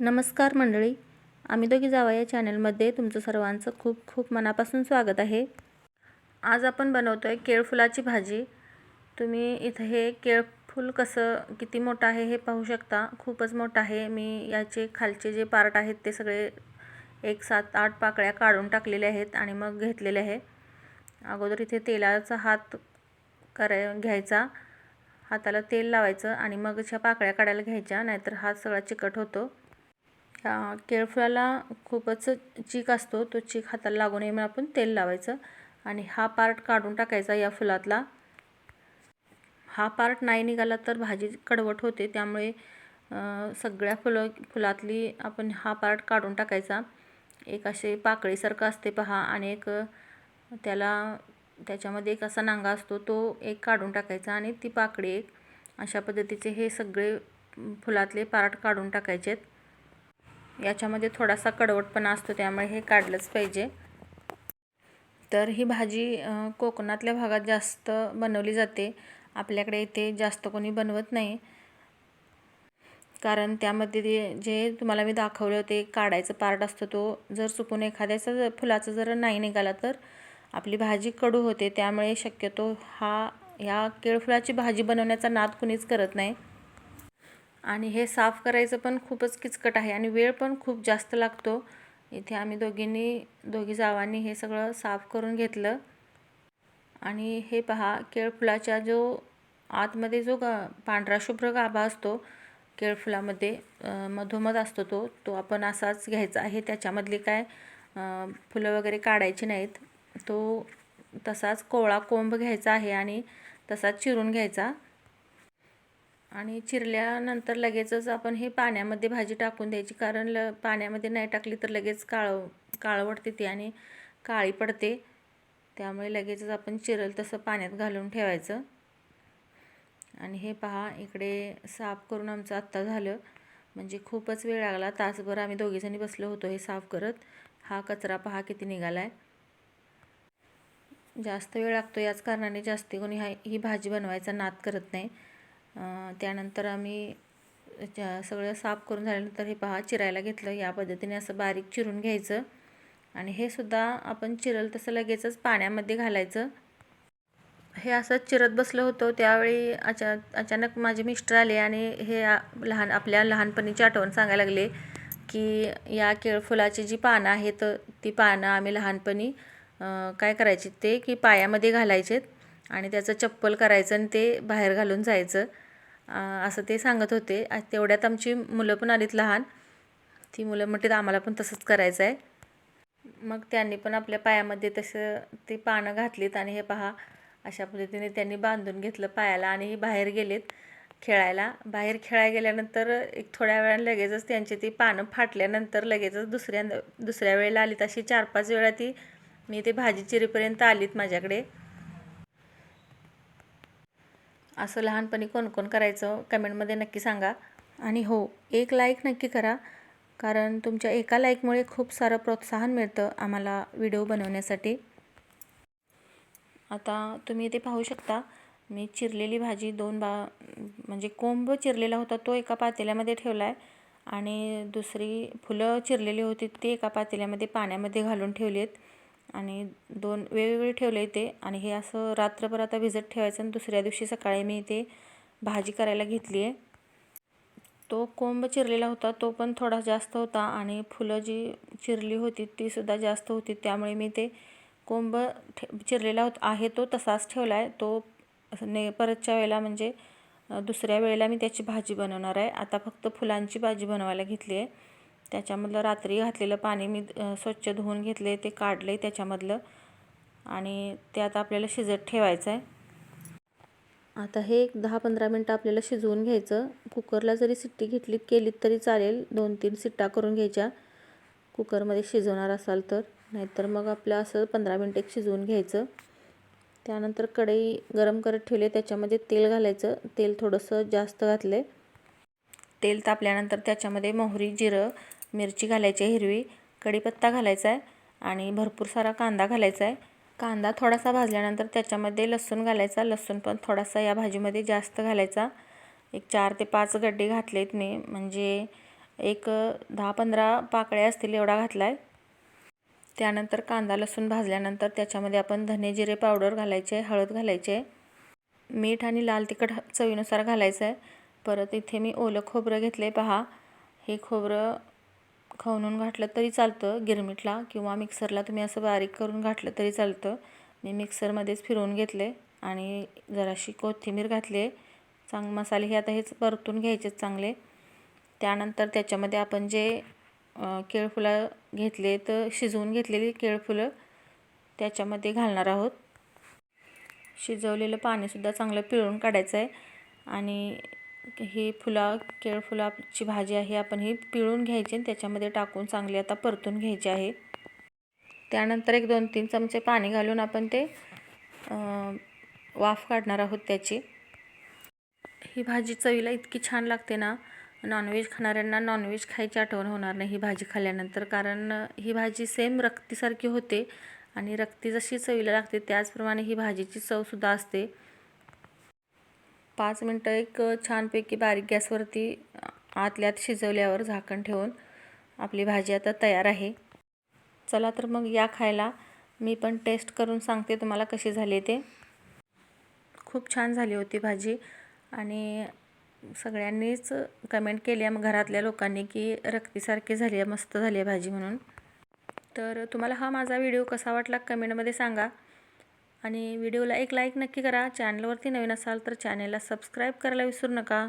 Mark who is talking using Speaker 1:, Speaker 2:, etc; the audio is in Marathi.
Speaker 1: नमस्कार मंडळी. आम्ही दोघी जावा या चॅनलमध्ये तुमचं सर्वांचं खूप खूप मनापासून स्वागत आहे. आज आपण बनवतो आहे केळफुलाची भाजी. तुम्ही इथं हे केळफूल कसं किती मोठं आहे हे पाहू शकता. खूपच मोठं आहे. मी याचे खालचे जे पार्ट आहेत ते सगळे एक सात आठ पाकळ्या काढून टाकलेले आहेत आणि मग घेतलेले आहे. अगोदर इथे तेलाचा हात कराय घ्यायचा. हाताला तेल लावायचं आणि मग अशा पाकळ्या काढायला घ्यायच्या. नाहीतर हात सगळा चिकट होतो. केळफुलाला खूपच चीक असतो. तो चीक हाताला लागू नये म्हणून आपण तेल लावायचं. आणि हा पार्ट काढून टाकायचा या फुलातला. हा पार्ट नाही निघाला तर भाजी कडवट होते. त्यामुळे सगळ्या फुलं फुलातली आपण हा पार्ट काढून टाकायचा. एक असे पाकळीसारखं असते पहा. आणि एक त्याला त्याच्यामध्ये एक असा नांगा असतो. तो एक काढून टाकायचा. आणि ती पाकळी एक अशा पद्धतीचे हे सगळे फुलातले पार्ट काढून टाकायचे याच्यामध्ये थोडासा कडवटपणा असतो त्यामुळे हे काढलंच पाहिजे. तर ही भाजी कोकणातल्या भागात जास्त बनवली जाते. आपल्याकडे इथे जास्त कोणी बनवत नाही. कारण त्यामध्ये ते जे तुम्हाला मी दाखवलं ते काढायचं पार्ट असतो तो जर चुकून एखाद्याचा जर फुलाचं जर नाही निघाला तर आपली भाजी कडू होते. त्यामुळे शक्यतो हा ह्या केळफुलाची भाजी बनवण्याचा नाद कुणीच करत नाही. आणि हे साफ करायचं पण खूपच किचकट आहे आणि वेळ पण खूप जास्त लागतो. इथे आम्ही दोघींनी दोघी जावांनी हे सगळं साफ करून घेतलं. आणि हे पहा केळफुलाच्या जो आतमध्ये जो गा पांढरा शुभ्र गाभा असतो केळफुलामध्ये मधोमध असतो तो तो आपण असाच घ्यायचा आहे. त्याच्यामधली काय फुलं वगैरे काढायची नाहीत. तो तसाच कोवळा कोंब घ्यायचा आहे आणि तसाच चिरून घ्यायचा. आणि चिरल्यानंतर लगेचच आपण हे पाण्यामध्ये भाजी टाकून द्यायची कारण ल पाण्यामध्ये नाही टाकली तर लगेच काळ काळवडते ती आणि काळी पडते. त्यामुळे लगेचच आपण चिरल तसं पाण्यात घालून ठेवायचं. आणि हे पहा इकडे साफ करून आमचं आत्ता झालं. म्हणजे खूपच वेळ लागला तासभर आम्ही दोघीजणी बसलो होतो हे साफ करत. हा कचरा पहा किती निघाला आहे जास्त वेळ लागतो याच कारणाने जास्त कोणी हा ही भाजी बनवायचा नाद करत नाही. त्यानंतर आम्ही सगळं साफ करून झाल्यानंतर हे पहा चिरायला घेतलं. या पद्धतीने असं बारीक चिरून घ्यायचं. आणि हे सुद्धा आपण चिरल तसं लगेचच पाण्यामध्ये घालायचं. हे असंच चिरत बसलं होतं. त्यावेळी अचा अचानक माझे मिस्टर आले आणि हे लहान आपल्या लहानपणीची आठवण सांगायला लागले की या केळफुलाची जी पानं आहेत ती पानं आम्ही लहानपणी काय करायची ते की पायामध्ये घालायचेत. आणि त्याचं चप्पल करायचं आणि ते बाहेर घालून जायचं. असं ते सांगत होते. तेवढ्यात आमची मुलं पण आलीत लहान. ती मुलं म्हणतात आम्हाला पण तसंच करायचं आहे मग त्यांनी पण आपल्या पायामध्ये तसं ते पानं घातलीत आणि हे पहा अशा पद्धतीने त्यांनी बांधून घेतलं पायाला आणि बाहेर गेलेत खेळायला. बाहेर खेळायला गेल्यानंतर एक थोड्या वेळानं लगेचच त्यांची ती पानं फाटल्यानंतर लगेचच दुसऱ्या दुसऱ्या वेळेला आलीत. अशी चार पाच वेळा ती मी ते भाजी चिरीपर्यंत आलीत माझ्याकडे. असं लहानपणी कोण कोण करायचं कमेंटमध्ये नक्की सांगा. आणि हो एक लाईक नक्की करा. कारण तुमच्या एका लाईकमुळे खूप सारं प्रोत्साहन मिळतं आम्हाला व्हिडिओ बनवण्यासाठी. आता तुम्ही इथे पाहू शकता मी चिरलेली भाजी दोन बा म्हणजे कोंब चिरलेला होता तो एका पातेल्यामध्ये ठेवला आहे आणि दुसरी फुलं चिरलेली होती ती एका पातेल्यामध्ये पाण्यामध्ये घालून ठेवली आहेत आणि दोन वेगवेगळे ठेवले ते आणि हे असं रात्रभर आता भिजत ठेवायचं आणि दुसऱ्या दिवशी सकाळी मी ते भाजी करायला घेतली आहे. तो कोंब चिरलेला होता तो पण थोडा जास्त होता आणि फुलं जी चिरली होती तीसुद्धा जास्त होती. त्यामुळे मी ते कोंब ठे चिरलेला होत आहे तो तसाच ठेवला आहे तो ने परतच्या वेळेला म्हणजे दुसऱ्या वेळेला मी त्याची भाजी बनवणार आहे. आता फक्त फुलांची भाजी बनवायला घेतली आहे. त्याच्यामधलं रात्री घातलेलं पाणी मी स्वच्छ धुवून घेतले ते काढले त्याच्यामधलं. आणि ते आता आपल्याला शिजत ठेवायचं आहे आता हे एक दहा पंधरा मिनटं आपल्याला शिजवून घ्यायचं. कुकरला जरी सिट्टी घेतली केलीत तरी चालेल. दोन तीन सिट्टा करून घ्यायच्या. कुकरमध्ये शिजवणार असाल तर. नाहीतर मग आपलं असं पंधरा मिनटं एक शिजवून घ्यायचं. त्यानंतर कढई गरम करत ठेवले त्याच्यामध्ये तेल घालायचं. तेल थोडंसं जास्त घातलं तेल तापल्यानंतर त्याच्यामध्ये मोहरी जिरं मिरची घालायची आहे हिरवी कढीपत्ता घालायचा आहे आणि भरपूर सारा कांदा घालायचा आहे. कांदा थोडासा भाजल्यानंतर त्याच्यामध्ये लसूण घालायचा. लसूण पण थोडासा या भाजीमध्ये जास्त घालायचा. एक चार ते पाच गड्डे घातलेत मी. म्हणजे एक दहा पंधरा पाकळ्या असतील एवढा घातला आहे त्यानंतर कांदा लसूण भाजल्यानंतर त्याच्यामध्ये आपण धने जिरे पावडर घालायचे आहे हळद घालायची आहे. मीठ आणि लाल तिखट चवीनुसार घालायचं आहे. परत इथे मी ओलं खोबरं घेतलं आहे पहा. हे खोबरं खवणून घातलं तरी चालतं गिरमिटला किंवा मिक्सरला तुम्ही असं बारीक करून घातलं तरी चालतं. मी मिक्सरमध्येच फिरवून घेतले आणि जराशी कोथिंबीर घातली. आहे चांग मसाले हे आता हेच परतून घ्यायचेच चांगले. त्यानंतर त्याच्यामध्ये आपण जे केळफुलं घेतले तर शिजवून घेतलेली केळफुलं त्याच्यामध्ये घालणार आहोत. शिजवलेलं पाणीसुद्धा चांगलं पिळून काढायचं आहे आणि ही फुला केळफुलाची भाजी आहे आपण ही पिळून घ्यायची आणि त्याच्यामध्ये टाकून चांगली आता परतून घ्यायची आहे. त्यानंतर एक दोन तीन चमचे पाणी घालून आपण ते वाफ काढणार आहोत त्याची. ही भाजी चवीला इतकी छान लागते ना नॉनव्हेज खाणाऱ्यांना नॉनव्हेज खायची आठवण होणार नाही ही भाजी खाल्ल्यानंतर कारण ही भाजी सेम रक्तीसारखी होते आणि रक्ती जशी चवीला लागते त्याचप्रमाणे ही भाजीची चवसुद्धा असते. पाच मिनटं एक छानपैकी बारीक गॅसवरती आतल्यात शिजवल्यावर झाकण ठेवून आपली भाजी आता तयार आहे. चला तर मग या खायला. मी पण टेस्ट करून सांगते तुम्हाला कशी झाली ते. खूप छान झाली होती भाजी आणि सगळ्यांनीच कमेंट केली मग घरातल्या लोकांनी की रक्तीसारखी झाली आहे मस्त झाली आहे भाजी म्हणून. तर तुम्हाला हा माझा व्हिडिओ कसा वाटला कमेंटमध्ये सांगा. आणि व्हिडिओला एक लाईक नक्की करा. चॅनलवरती नवीन असाल तर चॅनेलला सबस्क्राईब करायला विसरू नका.